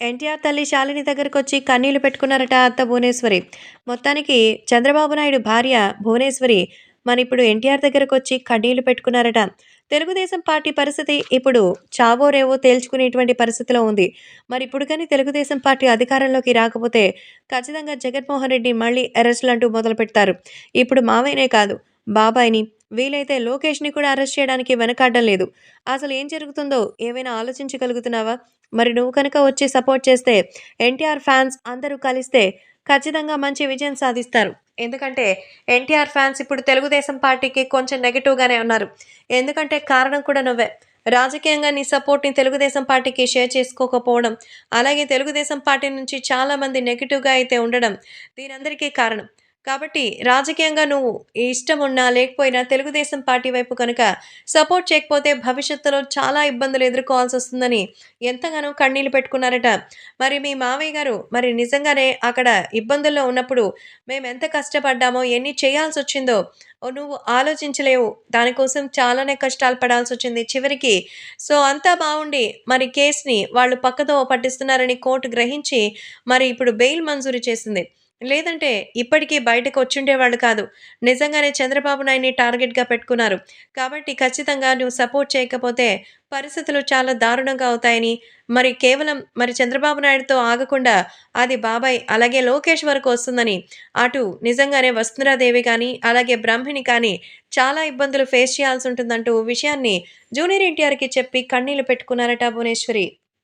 ఎన్టీఆర్ తల్లి శాలిని దగ్గరకొచ్చి కన్నీళ్ళు పెట్టుకున్నారట అత్త భువనేశ్వరి. మొత్తానికి చంద్రబాబు నాయుడు భార్య భువనేశ్వరి మరిప్పుడు ఎన్టీఆర్ దగ్గరకొచ్చి కన్నీళ్ళు పెట్టుకున్నారట. తెలుగుదేశం పార్టీ పరిస్థితి ఇప్పుడు చావో రేవో తేల్చుకునేటువంటి పరిస్థితిలో ఉంది. మరి ఇప్పుడు కానీ తెలుగుదేశం పార్టీ అధికారంలోకి రాకపోతే ఖచ్చితంగా జగన్మోహన్ రెడ్డి మళ్ళీ అరెస్టులంటూ మొదలుపెడతారు. ఇప్పుడు మావైనే కాదు బాబాయిని, వీలైతే లోకేష్‌ని కూడా అరెస్ట్ చేయడానికి వెనకాడడం లేదు. అసలు ఏం జరుగుతుందో ఏమైనా ఆలోచించగలుగుతున్నావా? మరి నువ్వు కనుక వచ్చి సపోర్ట్ చేస్తే ఎన్టీఆర్ ఫ్యాన్స్ అందరూ కలిస్తే ఖచ్చితంగా మంచి విజయం సాధిస్తారు. ఎందుకంటే ఎన్టీఆర్ ఫ్యాన్స్ ఇప్పుడు తెలుగుదేశం పార్టీకి కొంచెం నెగిటివ్గానే ఉన్నారు. ఎందుకంటే కారణం కూడా నువ్వే. రాజకీయంగా నీ సపోర్ట్‌ని తెలుగుదేశం పార్టీకి షేర్ చేసుకోకపోవడం, అలాగే తెలుగుదేశం పార్టీ నుంచి చాలామంది నెగిటివ్గా అయితే ఉండడం దీనందరికీ కారణం. కాబట్టి రాజకీయంగా నువ్వు ఇష్టం ఉన్నా లేకపోయినా తెలుగుదేశం పార్టీ వైపు కనుక సపోర్ట్ చేయకపోతే భవిష్యత్తులో చాలా ఇబ్బందులు ఎదుర్కోవాల్సి వస్తుందని ఎంతగానో కన్నీళ్ళు పెట్టుకున్నారట. మరి మీ మావయ్య గారు మరి నిజంగానే అక్కడ ఇబ్బందుల్లో ఉన్నప్పుడు మేము ఎంత కష్టపడ్డామో, ఎన్ని చేయాల్సి వచ్చిందో నువ్వు ఆలోచించలేవు. దానికోసం చాలానే కష్టాలు పడాల్సి వచ్చింది చివరికి సో అంతా బాగుండి మరి కేస్‌ని వాళ్ళు పక్కతో పట్టిస్తున్నారని కోర్టు గ్రహించి మరి ఇప్పుడు బెయిల్ మంజూరు చేసింది. లేదంటే ఇప్పటికీ బయటకు వచ్చిండేవాళ్ళు కాదు. నిజంగానే చంద్రబాబు నాయుడిని టార్గెట్‌గా పెట్టుకున్నారు. కాబట్టి ఖచ్చితంగా నువ్వు సపోర్ట్ చేయకపోతే పరిస్థితులు చాలా దారుణంగా అవుతాయని, మరి కేవలం మరి చంద్రబాబు నాయుడుతో ఆగకుండా అది బాబాయ్ అలాగే లోకేష్ వరకు వస్తుందని, అటు నిజంగానే వసుంధరాదేవి కానీ, అలాగే బ్రాహ్మిణి కానీ చాలా ఇబ్బందులు ఫేస్ చేయాల్సి ఉంటుందంటూ విషయాన్ని జూనియర్ ఎన్టీఆర్‌కి చెప్పి కన్నీళ్ళు పెట్టుకున్నారట భువనేశ్వరి.